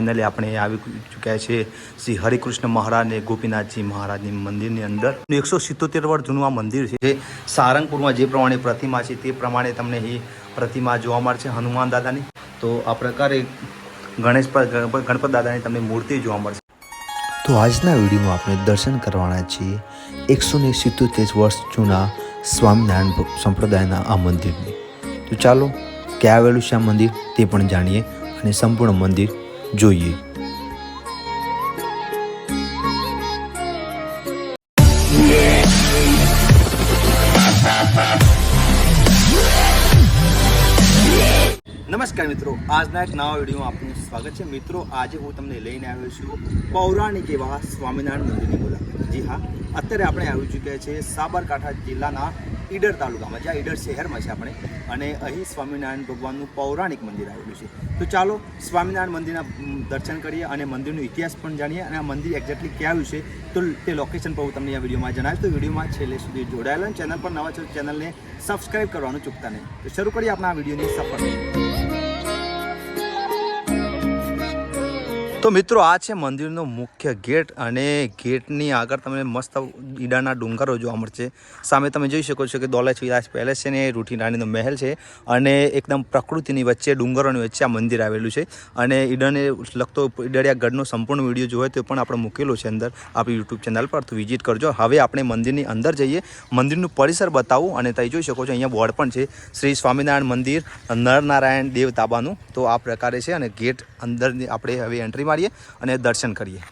Finally આપણે આવી ચૂક્યા છે શ્રી હરિકૃષ્ણ મહારાજ ને ગોપીનાથજી મહારાજની મંદિરની અંદર. એકસો સિત્તોતેર વર્ષ જૂનું આ મંદિર છે સારંગપુરમાં જે પ્રમાણે પ્રતિમા છે, તે પ્રમાણે તમને એ પ્રતિમા જોવા મળશે હનુમાન દાદાની. તો આ પ્રકારે ગણેશ ગણપત દાદાની તમને મૂર્તિ જોવા મળશે. તો આજના વિડીયોમાં આપણે દર્શન કરવાના છીએ એકસો ને સિત્તોતેર વર્ષ જૂના સ્વામિનારાયણ સંપ્રદાયના આ મંદિરની. તો ચાલો, ક્યાં આવેલું છે આ મંદિર તે પણ જાણીએ અને સંપૂર્ણ મંદિર જોઈએ. નમસ્કાર મિત્રો, આજના એક નવા વિડીયોમાં આપનું સ્વાગત છે. મિત્રો, આજે હું તમને લઈને આવ્યો છું પૌરાણિક એવા સ્વામિનારાયણ મંદિરની મુલાકાત. જી હા, અત્યારે આપણે આવી ચૂક્યા છે સાબરકાંઠા જિલ્લાના ઈડર તાલુકામાં, જ્યાં ઈડર શહેરમાં છે આપણે. અને અહીં સ્વામિનારાયણ ભગવાનનું પૌરાણિક મંદિર આવેલું છે. તો ચાલો સ્વામિનારાયણ મંદિરના દર્શન કરીએ અને મંદિરનો ઇતિહાસ પણ જાણીએ અને આ મંદિર એક્ઝેક્ટલી ક્યાં આવ્યું છે, તો તે લોકેશન પર હું તમને આ વિડીયોમાં જણાવીશ. તો વિડીયોમાં છેલ્લે સુધી જોડાયેલા ચેનલ પર નવા છો ચેનલને સબસ્ક્રાઇબ કરવાનું ચૂકતા નહીં. તો શરૂ કરીએ આપણા આ વિડીયોની સફર. મિત્રો, આ છે મંદિરનો મુખ્ય ગેટ અને ગેટની આગળ તમને મસ્ત ઈડાના ડુંગરો જોવા મળશે. સામે તમે જોઈ શકો છો કે દોલત વિલાસ પેલેસ છે ને રૂઠી રાણીનો મહેલ છે અને એકદમ પ્રકૃતિની વચ્ચે, ડુંગરોની વચ્ચે આ મંદિર આવેલું છે. અને ઈડને લગતો ઈડરિયા ગઢનો સંપૂર્ણ વીડિયો જોયો તો પણ આપણે મૂકેલો છે અંદર આપણી યુટ્યુબ ચેનલ પર. તો વિઝિટ કરજો. હવે આપણે મંદિરની અંદર જઈએ. મંદિરનું પરિસર બતાવું અને તમે જોઈ શકો છો અહીંયા બોર્ડ પણ છે. શ્રી સ્વામિનારાયણ મંદિર, નરનારાયણ દેવ તાબાનું તો આ પ્રકારે છે અને ગેટ અંદર આપણે હવે એન્ટ્રી મારીએ અને દર્શન કરીએ.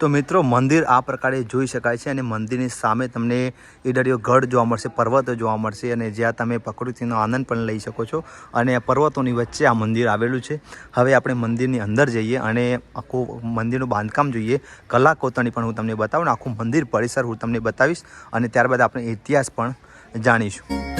તો મિત્રો, મંદિર આ પ્રકારે જોઈ શકાય છે અને મંદિરની સામે તમને ઈડરિયો ગઢ જોવા મળશે, પર્વતો જોવા મળશે અને જ્યાં તમે પ્રકૃતિનો આનંદ પણ લઈ શકો છો અને પર્વતોની વચ્ચે આ મંદિર આવેલું છે. હવે આપણે મંદિરની અંદર જઈએ અને આખું મંદિરનું બાંધકામ જોઈએ. કલા કોતરણી પણ હું તમને બતાવું આખું મંદિર પરિસર હું તમને બતાવીશ અને ત્યારબાદ આપણે ઇતિહાસ પણ જાણીશું.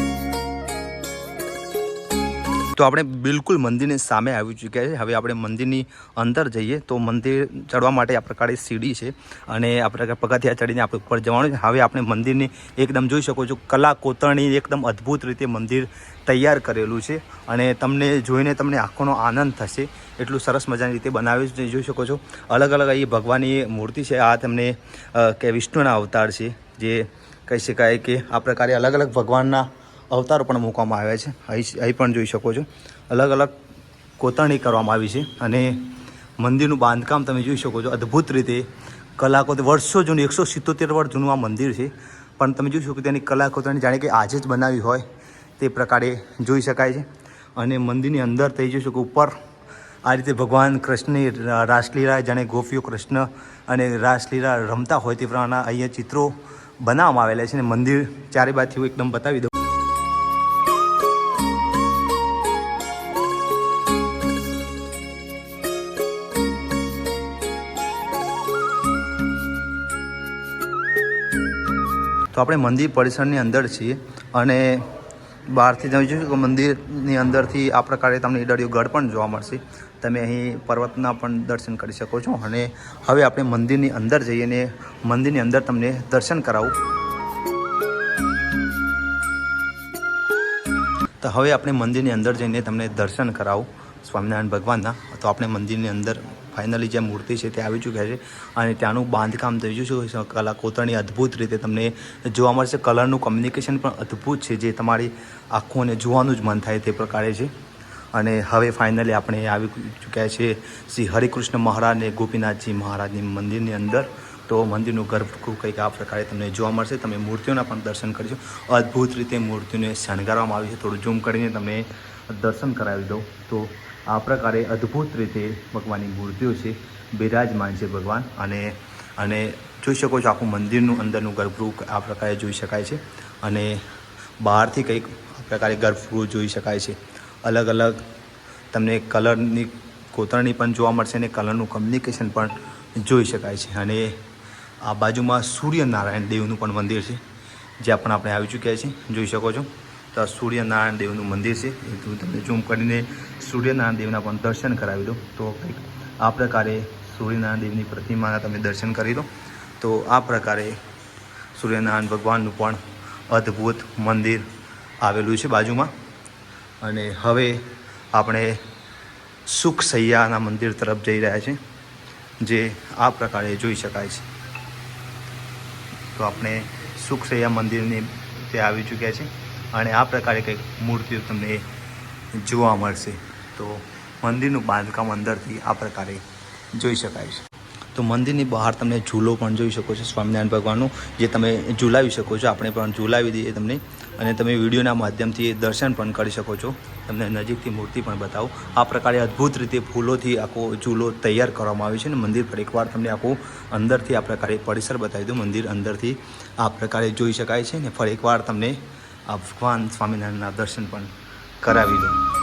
તો આપણે બિલકુલ મંદિરની સામે આવી ચૂક્યા છે. હવે આપણે મંદિરની અંદર જઈએ તો મંદિર ચડવા માટે આ પ્રકારે સીડી છે અને આ પ્રકારે પગથિયા ચડીને આપણે ઉપર જવાનું છે. હવે આપણે મંદિરની એકદમ જોઈ શકો છો, કલા કોતરણી એકદમ અદ્ભુત રીતે મંદિર તૈયાર કરેલું છે અને તમને જોઈને તમને આંખોનો આનંદ થશે. એટલું સરસ મજાની રીતે બનાવ્યું છે. જોઈ શકો છો, અલગ અલગ અહીં ભગવાનની મૂર્તિ છે. આ તમને કે વિષ્ણુના અવતાર છે, જે કહી શકાય કે આ પ્રકારે અલગ અલગ ભગવાનના અવતારો પણ મૂકવામાં આવ્યા છે. અહીં અહીં પણ જોઈ શકો છો. અલગ અલગ કોતરણી કરવામાં આવી છે અને મંદિરનું બાંધકામ તમે જોઈ શકો છો. અદ્ભુત રીતે કલાકો વર્ષો જૂનું, એકસો સિત્તોતેર વર્ષ જૂનું આ મંદિર છે. પણ તમે જોઈ શકો તેની કલાકોતરણી જાણે કે આજે જ બનાવી હોય તે પ્રકારે જોઈ શકાય છે. અને મંદિરની અંદર થઈ જોઈ શકો ઉપર આ રીતે ભગવાન કૃષ્ણની રાસલીલા, જાણે ગોપીઓ કૃષ્ણ અને રાસલીલા રમતા હોય તે પ્રમાણેના અહીંયા ચિત્રો બનાવવામાં આવેલા છે અને મંદિર ચારે બાજુ એકદમ બતાવી દઉં તો આપણે મંદિર પરિસરની અંદર છીએ અને બહારથી તમે જોશો કે મંદિરની અંદરથી આ પ્રકારે તમને ઈડળિયું ગઢ પણ જોવા મળશે. તમે અહીં પર્વતના પણ દર્શન કરી શકો છો અને હવે આપણે મંદિરની અંદર જઈએ અને મંદિરની અંદર તમને દર્શન કરાવું. તો હવે આપણે મંદિરની અંદર જઈને તમને દર્શન કરાવું, સ્વામિનારાયણ ભગવાનના. તો આપણે મંદિરની અંદર ફાઇનલી જે મૂર્તિ છે તે આવી ચૂક્યા છે અને ત્યાંનું બાંધકામ થઈ ગયું છે. કલા કોતરણી અદ્ભુત રીતે તમને જોવા મળશે. કલરનું કોમ્યુનિકેશન પણ અદ્ભુત છે જે તમારી આંખોને જોવાનું જ મન થાય તે પ્રકારે છે. અને હવે ફાઇનલી આપણે આવી ચૂક્યા છે શ્રી હરિકૃષ્ણ મહારાજ અને ગોપીનાથજી મહારાજની મંદિરની અંદર. તો મંદિરનું ગર્ભગૃહ કંઈક આ પ્રકારે તમને જોવા મળશે. તમે મૂર્તિઓના પણ દર્શન કરજો. અદ્ભુત રીતે મૂર્તિઓને શણગારવામાં આવી છે. થોડું ઝૂમ કરીને તમને દર્શન કરાવી દઉં. તો આ પ્રકારે અદ્ભુત રીતે ભગવાનની મૂર્તિઓ છે, બિરાજમાન છે ભગવાન. અને અને જોઈ શકો છો આખું મંદિરનું અંદરનું ગર્ભગૃહ આ પ્રકારે જોઈ શકાય છે. અને બહારથી કંઈક પ્રકારે ગર્ભગૃહ જોઈ શકાય છે. અલગ અલગ તમને કલરની, કોતરણી પણ જોવા મળશે અને કલરનું કમ્યુનિકેશન પણ જોઈ શકાય છે. અને આ બાજુમાં સૂર્યનારાયણ દેવનું પણ મંદિર છે, જ્યાં પણ આપણે આવી ચૂક્યા છીએ. જોઈ શકો છો. તો સૂર્યનારાયણ દેવનું મંદિર છે. એ હું તમને ઝૂમ કરીને સૂર્યનારાયણ દેવના પણ દર્શન કરાવી દો. તો કંઈક આ પ્રકારે સૂર્યનારાયણ દેવની પ્રતિમાના તમે દર્શન કરી લો. તો આ પ્રકારે સૂર્યનારાયણ ભગવાનનું પણ અદ્ભુત મંદિર આવેલું છે બાજુમાં. અને હવે આપણે સુખ સૈયાના મંદિર તરફ જઈ રહ્યા છે, જે આ પ્રકારે જોઈ શકાય છે. તો આપણે સુખ સૈયા મંદિરની તે આવી ચૂક્યા છે. અને આ પ્રકારે કંઈક મૂર્તિઓ તમને જોવા મળશે. તો મંદિરનું બાંધકામ અંદરથી આ પ્રકારે જોઈ શકાય છે. તો મંદિરની બહાર તમને ઝૂલો પણ જોઈ શકો છો, સ્વામિનારાયણ ભગવાનનું, જે તમે ઝૂલાવી શકો છો, આપણે પણ ઝૂલાવી દઈએ તમને. અને તમે વિડીયોના માધ્યમથી દર્શન પણ કરી શકો છો. તમને નજીકથી મૂર્તિ પણ બતાવો. આ પ્રકારે અદ્ભુત રીતે ફૂલોથી આખો ઝૂલો તૈયાર કરવામાં આવ્યો છે અને મંદિર પર એકવાર તમને આખું અંદરથી આ પ્રકારે પરિસર બતાવી દઉં. મંદિર અંદરથી આ પ્રકારે જોઈ શકાય છે ને ફરી એકવાર તમને ભગવાન સ્વામિનારાયણના દર્શન પણ કરાવી દઉં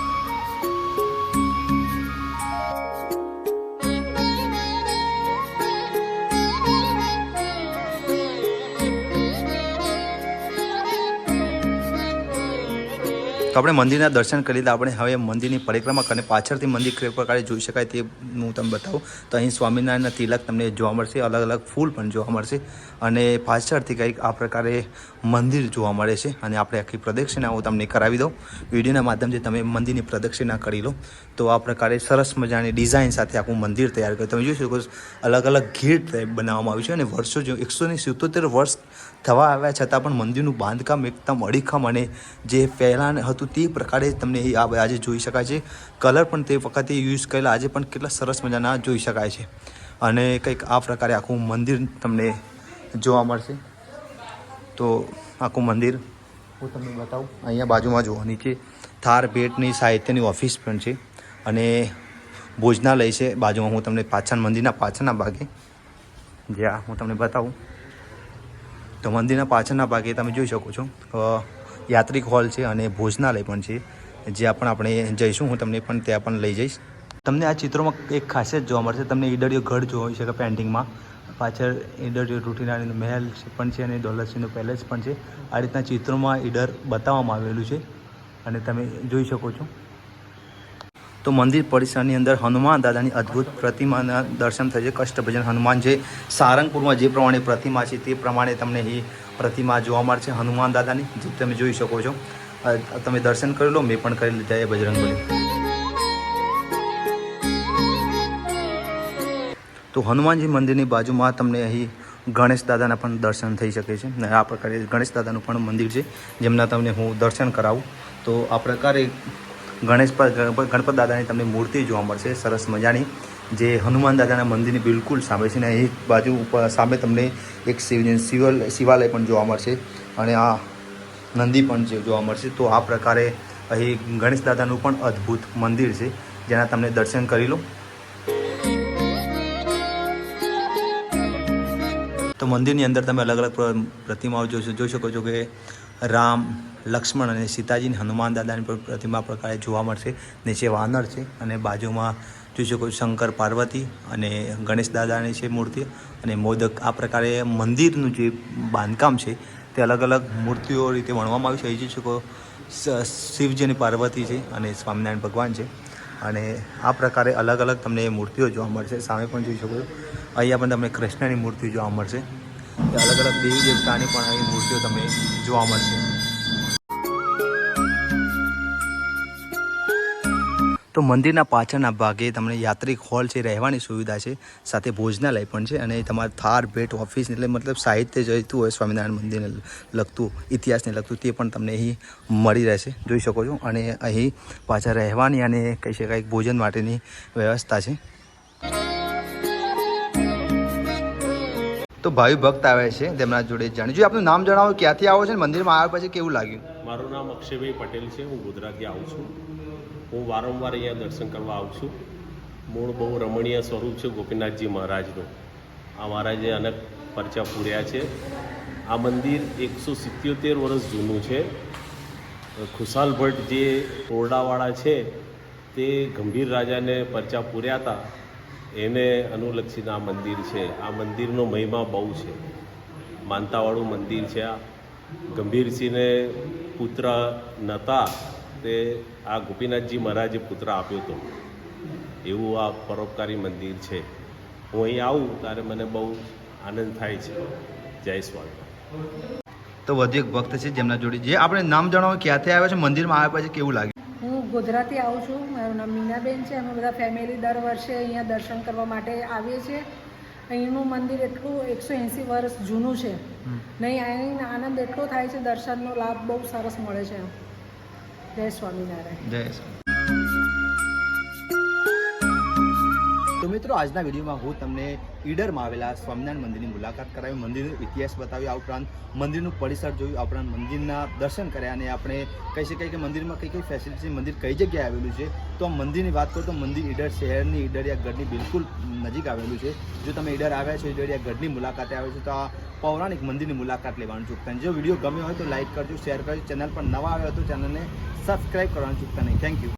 તો આપણે મંદિરના દર્શન કરી લીધા. આપણે હવે મંદિરની પરિક્રમા કરીને પાછળથી મંદિર પ્રકારે જોઈ શકાય તે હું તમને બતાવું. તો અહીં સ્વામિનારાયણના તિલક તમને જોવા મળશે. અલગ અલગ ફૂલ પણ જોવા મળશે. અને પાછળથી કંઈક આ પ્રકારે મંદિર જોવા મળે છે. અને આપણે આખી પ્રદક્ષિણા હું તમને કરાવી દઉં. વિડીયોના માધ્યમથી તમે મંદિરની પ્રદક્ષિણા કરી લો. તો આ પ્રકારે સરસ મજાની ડિઝાઇન સાથે આખું મંદિર તૈયાર કર્યું. તમે જોઈ શકો અલગ અલગ ટાઈપ બનાવવામાં આવ્યું છે અને વર્ષો જો એકસો ને સિત્તોતેર વર્ષ થવા આવ્યા છતાં પણ મંદિરનું બાંધકામ એકદમ અડીખમ અને જે પહેલાં હતું તે પ્રકારે તમને આજે જોઈ શકાય છે. કલર પણ તે વખતે યુઝ કરેલા, આજે પણ કેટલા સરસ મજાના જોઈ શકાય છે. અને કંઈક આ પ્રકારે આખું મંદિર તમને જોવા મળશે. તો આખું મંદિર હું તમને બતાવું, અહીંયા બાજુમાં જુઓ, નીચે થાર ભેટની સાહિત્યની ઓફિસ પણ છે. અને ભોજનાલય છે. બાજુમાં હું તમને પાછળ મંદિરના પાછળના ભાગે જ્યાં હું તમને બતાવું. તો મંદિરના પાછળના ભાગે તમે જોઈ શકો છો યાત્રિક હોલ છે અને ભોજનાલય પણ છે, જ્યાં પણ આપણે જઈશું. હું તમને પણ ત્યાં પણ લઈ જઈશ. તમને આ ચિત્રોમાં એક ખાસિયત જોવા મળશે. તમને ઈડળીઓ ઘર જોવા શકે પેન્ટિંગમાં. પાછળ ઈડરિયો રૂટીનારીનો મહેલ પણ છે અને દોલતસિંહનો પેલેસ પણ છે. આ રીતના ચિત્રોમાં ઈડર બતાવવામાં આવેલું છે. અને તમે જોઈ શકો છો. તો મંદિર પરિસરની અંદર હનુમાન દાદાની અદ્ભુત પ્રતિમાના દર્શન થશે કષ્ટભજન હનુમાન જે સારંગપુરમાં જે પ્રમાણે પ્રતિમા છે તે પ્રમાણે તમને એ પ્રતિમા જોવા મળશે. હનુમાન દાદાની, જે તમે જોઈ શકો છો. તમે દર્શન કરી લો, મેં પણ કરી લીધા એ બજરંગબલી તો હનુમાનજી મંદિરની બાજુમાં તમને અહીં ગણેશ દાદાના પણ દર્શન થઈ શકે છે. અને આ પ્રકારે ગણેશ દાદાનું પણ મંદિર છે, જેમના તમને હું દર્શન કરાવું. તો આ પ્રકારે ગણેશ ગણપત દાદાની તમને મૂર્તિ જોવા મળશે. સરસ મજાની. જે હનુમાન દાદાના મંદિરની બિલકુલ સામે છે ને એક બાજુ સામે તમને એક શિવ શિવલ શિવાલય પણ જોવા મળશે અને આ નંદી પણ જોવા મળશે. તો આ પ્રકારે અહીં ગણેશ દાદાનું પણ અદ્ભુત મંદિર છે. જેના તમને દર્શન કરી લો. તો મંદિરની અંદર તમે અલગ અલગ પ્ર- પ્રતિમાઓ જોઈ શકો છો કે રામ લક્ષ્મણ અને સીતાજીની હનુમાન દાદાની પણ પ્રતિમા પ્રકારે જોવા મળશે. નીચે વાનર છે અને બાજુમાં જોઈ શકો શંકર પાર્વતી અને ગણેશ દાદાની છે મૂર્તિ. અને મોદક આ પ્રકારે મંદિરનું જે બાંધકામ છે તે અલગ અલગ મૂર્તિઓ રીતે વણવામાં આવી છે. અહીં જોઈ શકો શિવજી અને પાર્વતી છે અને સ્વામિનારાયણ ભગવાન છે. અને આ પ્રકારે અલગ અલગ તમને મૂર્તિઓ જોવા મળશે. સામે પણ જોઈ શકો અહીંયા પણ તમને કૃષ્ણની મૂર્તિ જોવા મળશે. અલગ અલગ દેવી દેવતાની પણ અહીં મૂર્તિઓ તમને જોવા મળશે. તો મંદિરના પાછળના ભાગે તમને યાત્રિક હોલ છે, રહેવાની સુવિધા છે, સાથે ભોજનાલય પણ છે અને તમારે થાર, ભેટ, ઓફિસ એટલે મતલબ સાહિત્ય જોઈતું હોય સ્વામિનારાયણ મંદિરને લગતું, ઇતિહાસને લગતું તે પણ તમને અહીં મળી રહેશે. જોઈ શકો છો અને અહીં પાછા રહેવાની અને કહી શકાય ભોજન માટેની વ્યવસ્થા છે. તો ભાવિ ભક્ત આવે છે, તેમના જોડે જાણી આપનું નામ જણાવો, ક્યાંથી આવો છો મંદિરમાં આવ્યા પછી કેવું લાગ્યું? મારું નામ અક્ષયભાઈ પટેલ છે, હું ગોધરાથી આવું છું. હું વારંવાર અહીંયા દર્શન કરવા આવું છું. મૂળ બહુ રમણીય સ્વરૂપ છે ગોપીનાથજી મહારાજનું. આ મહારાજે અનેક પરચા પૂર્યા છે. આ મંદિર એકસો સિત્યોતેર વર્ષ જૂનું છે. ખુશાલ ભટ્ટ જે ઓરડાવાળા છે, તે ગંભીર રાજાને પરચા પૂર્યા હતા. એને અનુલક્ષીને આ મંદિર છે. આ મંદિરનો મહિમા બહુ છે. માનતાવાળું મંદિર છે આ. ગંભીરસિંહને પુત્ર નહોતા તે આ ગોપીનાથજી મહારાજે પુત્ર આપ્યો હતો. એવું આ પરોપકારી મંદિર છે. હું અહીં આવું ત્યારે મને બહુ આનંદ થાય છે. જય સ્વામી તો વધુ એક ભક્ત છે જેમના જોડે જે આપણે નામ જણાવો ક્યાંથી આવ્યા છે મંદિરમાં આવ્યા પછી કેવું લાગે? હું ગોધરાથી આવું છું. મારું નામ મીનાબેન છે. અમે બધા ફેમિલી દર વર્ષે અહીંયા દર્શન કરવા માટે આવીએ છીએ. અહીંનું મંદિર એટલું એકસો એંસી વર્ષ જૂનું છે. નહીં અહીં આનંદ એટલો થાય છે દર્શનનો લાભ બહુ સરસ મળે છે. જય સ્વામિનારાયણ. જય તો મિત્રો, આજના વિડીયોમાં હું તમને ઈડરમાં આવેલા સ્વામિનારાયણ મંદિરની મુલાકાત કરાવી, મંદિરનો ઇતિહાસ બતાવ્યો. આ ઉપરાંત મંદિરનું પરિસર જોયું આ ઉપરાંત મંદિરના દર્શન કર્યા અને આપણે કહી શકાય કે મંદિરમાં કઈ કઈ ફેસિલિટી મંદિર કઈ જગ્યાએ આવેલું છે. તો મંદિરની વાત કરું તો મંદિર ઈડર શહેરની ઈડરિયા ગઢની બિલકુલ નજીક આવેલું છે. જો તમે ઈડર આવ્યા છો ઈડરિયા ગઢની મુલાકાતે આવ્યા છો, તો આ પૌરાણિક મંદિરની મુલાકાત લેવાનું ચૂકતા. જો વીડિયો ગમ્યો હોય તો લાઇક કરજો, શેર કરજો. ચેનલ પર નવા આવ્યો તો ચેનલને સબસ્ક્રાઈબ કરવાનું ચૂકતા નહીં. Thank you